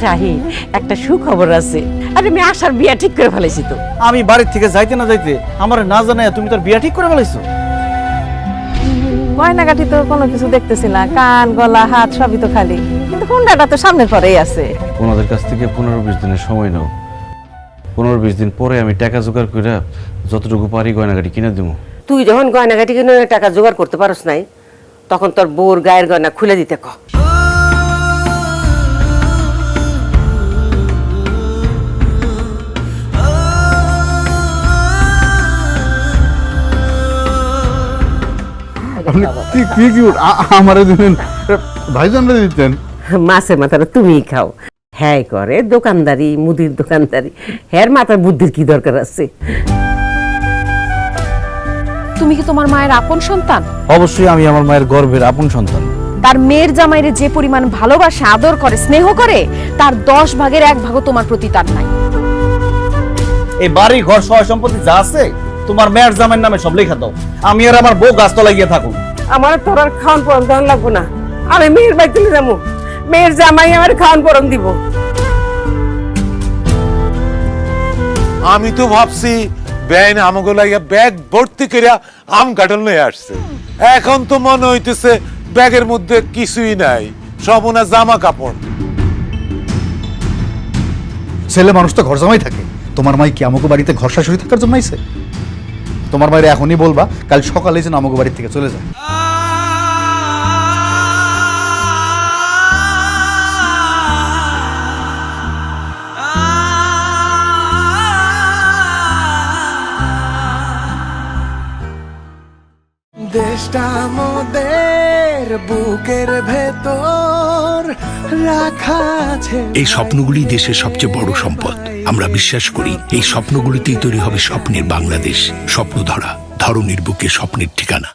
শাহি একটা সুখবর আছে। আরে আমি আশার বিয়া ঠিক করে ফেলেছি তো। আমি বাড়ির থেকে যাইতে না যাইতে আমার না জানাই তুমি তোর বিয়া ঠিক করে ফেলাইছো? গয়নাগাটি তো কোনো কিছু দেখতেছি না কান গলা হাত সবই তো খালি। কিন্তু হুন্ডাটা তো সামনের পরেই আছে। ওনাদের কাছ থেকে পনেরো বিশ দিনের সময় নাও। পনেরো বিশ দিন পরে আমি টাকা জোগাড় করে যতটুকু পারি গয়নাগাটি কিনে দেবো তুই যখন গয়নাঘাটি কিনে টাকা জোগাড় করতে পারস নাই তখন তোর বউর গায়ের গয়না খুলে দিতে ক। আপনি কি কি কিউট আমারে দিলেন? ভাইজানরে দিতেন? মাথাটা তুমিই খাও। হ্যাঁ করে দোকানদারি মুদির দোকানদারি। হ্যার মাথার বুদ্ধির কি দরকার আছে? তুমি কি তোমার মায়ের আপন সন্তান? অবশ্যই আমি আমার মায়ের গর্ভের আপন সন্তান। তার মেয়ের জামাইরে যে পরিমাণ ভালোবাসা আদর করে স্নেহ করে তার দশ ভাগের এক ভাগও তোমার প্রতি তার নাই। এই বাড়ি ঘর সহ সম্পত্তি যা আছে তোমার মেয়ের জামাইয়ের নামে সব লেখা দাও। আমি আর আমার বউ গাছতলায় গিয়ে থাকুন। আমার তোর আর খাওয়ান পরম দেওয়ান লাগবো না। আমি মেয়ের বাড়ি চলে যাব। মেয়ের জামাই আমার খাওয়ান পরম দিব। আমি তো ভাবছি ব্যান আমাকে লাগিয়া ব্যাগ ভর্তি করিয়া আম কাটল নিয়ে আসছে। এখন তো মনে হইতেছে ব্যাগের মধ্যে কিছুই নাই সব ওনার জামা কাপড়। ছেলে মানুষ তো ঘর জামাই থাকে। তোমার মাই কি আমাকে বাড়িতে ঘর শাশুড়ি থাকার জন্য আইছে? তোমার মায়ের এখনই বলবা কাল সকালে যেন আমাকে বাড়ি থেকে চলে যায়। দেশটা মোদের বুকের ভেতর রাখা আছে। এই স্বপ্নগুলি দেশের সবচেয়ে বড় সম্পদ। আমরা বিশ্বাস করি, এই স্বপ্নগুলিতেই তৈরি হবে স্বপ্নের বাংলাদেশ। স্বপ্ন ধরা ধরনের বুকে স্বপ্নের ঠিকানা।